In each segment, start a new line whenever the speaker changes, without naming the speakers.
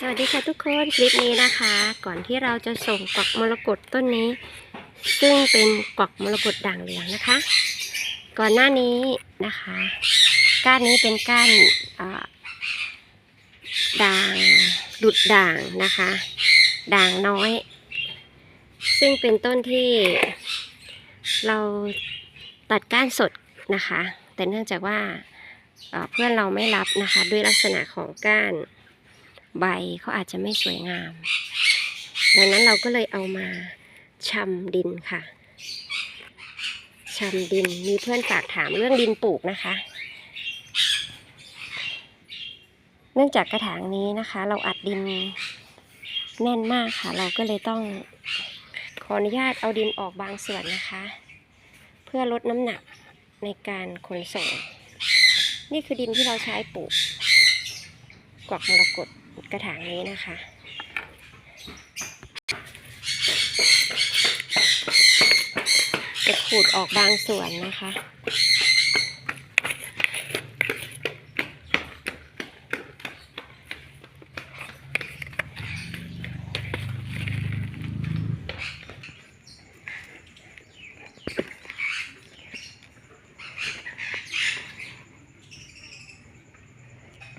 สวัสดีค่ะทุกคนคลิปนี้นะคะ ก่อนที่เราจะส่งกวักมรกตต้นนี้ ซึ่งเป็นกวักมรกตด่างเหลืองนะคะ ก่อนหน้านี้นะคะ ก้านนี้เป็นก้านด่างดุดด่างนะคะ ด่างน้อย ซึ่งเป็นต้นที่เราตัดก้านสดนะคะ แต่เนื่องจากว่าเพื่อนเราไม่รับนะคะ ด้วยลักษณะของก้าน ใบเขาอาจจะไม่สวยงาม ดังนั้นเราก็เลยเอามาชำดินค่ะชำดินมีเพื่อนฝากถามเรื่องดินปลูกนะคะ เนื่องจากกระถางนี้นะคะ เราอัดดินแน่นมากค่ะ เราก็เลยต้องขออนุญาตเอาดินออกบางส่วนนะคะ เพื่อลดน้ำหนักในการขนส่ง นี่คือดินที่เราใช้ปลูกกวักมรกต กระถางนี้นะคะ จะขูดออกบางส่วนนะคะ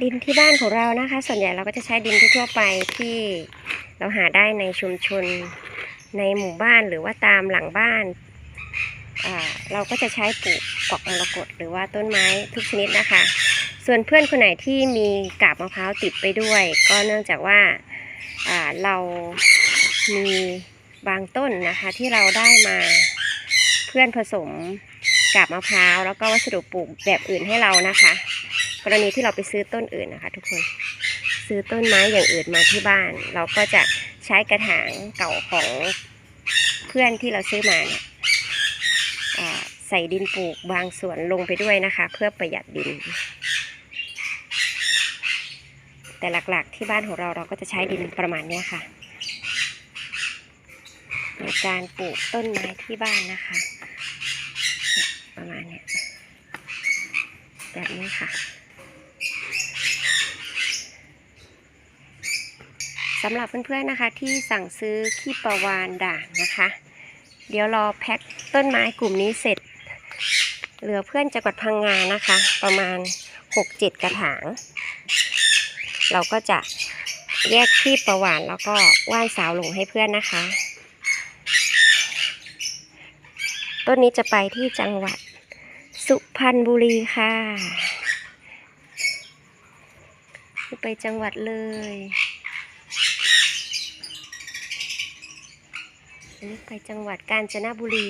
ดินที่บ้านของเรานะคะ ส่วนใหญ่เราก็จะใช้ดินทั่วไปที่เราหาได้ในชุมชนในหมู่บ้านหรือว่าตามหลังบ้านเราก็จะใช้ปลูกกวักมรกตหรือว่าต้นไม้ทุกชนิดนะคะ ส่วนเพื่อนคนไหนที่มีกาบมะพร้าวติดไปด้วย ก็เนื่องจากว่าอ่าเรามีบางต้นนะคะที่เราได้มาเพื่อนผสมกาบมะพร้าวแล้วก็วัสดุปลูกแบบอื่นให้เรานะคะ กรณีที่เราไปซื้อต้นอื่นนะคะ ทุกคนซื้อต้นไม้อย่างอื่นมาที่บ้าน เราก็จะใช้กระถางเก่าของเพื่อนที่เราซื้อมาเนี่ยใส่ดินปลูกบางส่วนลงไปด้วยนะคะ เพื่อประหยัดดิน แต่หลักๆที่บ้านของเราเราก็จะใช้ดินประมาณนี้ค่ะในการปลูกต้นไม้ที่บ้านนะคะ ประมาณนี้แบบนี้ค่ะ สำหรับเพื่อนๆนะคะที่สั่งซื้อขี้ปลาวานด่างนะคะ เดี๋ยวรอแพ็คต้นไม้กลุ่มนี้เสร็จ เหลือเพื่อนจังหวัดพังงานะคะ ประมาณ 6-7 กระถาง เราก็จะแยกขี้ปลาวานแล้วก็ว่านสาวลงให้เพื่อนนะคะ ต้นนี้จะไปที่จังหวัดสุพรรณบุรีค่ะ ไปจังหวัดเลย อันนี้ ไปจังหวัดกาญจนบุรี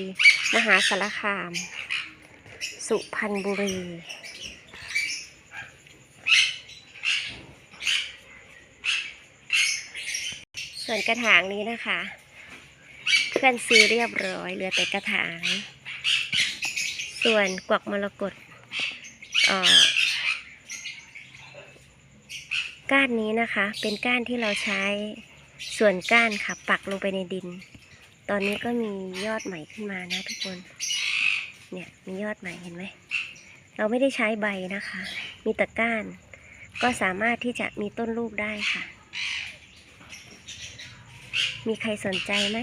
มหาสารคาม สุพรรณบุรีส่วนกระถางนี้นะคะเพื่อนซื้อเรียบร้อยเหลือแต่กระถาง ส่วนกวักมรกตก้านนี้นะคะ เป็นก้านที่เราใช้ส่วนก้านค่ะ ปักลงไปในดิน ตอนนี้ก็มียอดใหม่ขึ้นมานะทุกคน เนี่ยมียอดใหม่เห็นไหม เราไม่ได้ใช้ใบนะคะ มีแต่ก้าน ก็สามารถที่จะมีต้นลูกได้ค่ะ มีใครสนใจไหม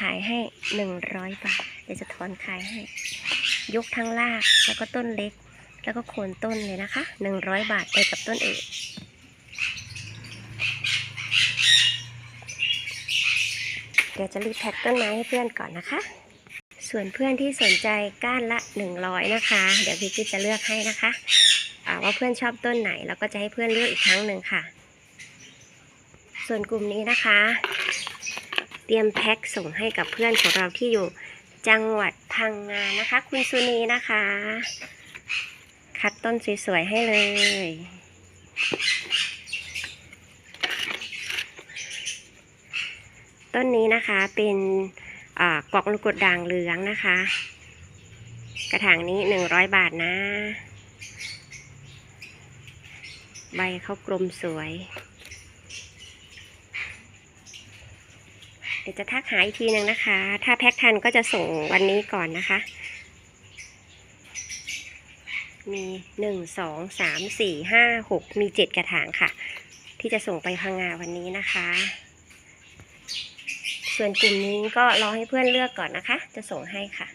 ขายให้หนึ่งร้อยบาท เดี๋ยวจะถอนขายให้ ยกทั้งรากแล้วก็ต้นเล็ก แล้วก็โคนต้นเลยนะคะหนึ่งร้อยบาทไปกับต้นเอื่น เดี๋ยวจะรีแพ็คต้นไม้ให้เพื่อนก่อนนะคะ ส่วนเพื่อนที่สนใจก้านละ 100 นะคะ เดี๋ยวพี่กิ๊จะเลือกให้นะคะว่าเพื่อนชอบต้นไหนแล้วก็จะให้เพื่อนเลือกอีกครั้งหนึ่งค่ะ ส่วนกลุ่มนี้นะคะ เตรียมแพ็คส่งให้กับเพื่อนของเราที่อยู่จังหวัดพังงานะคะ คุณสุนีนะคะ คัดต้นสวยๆให้เลย ต้นนี้นะคะเป็นอกอกมรกตด่างเหลืองนะคะ กระถางนี้หนึ่งร้อยบาทนะ ใบเขากลมสวย เดี๋ยวจะทักหาอีกทีหนึ่งนะคะ ถ้าแพ็คทันก็จะส่งวันนี้ก่อนนะคะ มีหนึ่งสองสามสี่ห้าหกมีเจ็ดกระถางค่ะ ที่จะส่งไปพังงาวันนี้นะคะ ส่วนกลุ่มนี้ก็รอให้เพื่อนเลือกก่อนนะคะ จะส่งให้ค่ะ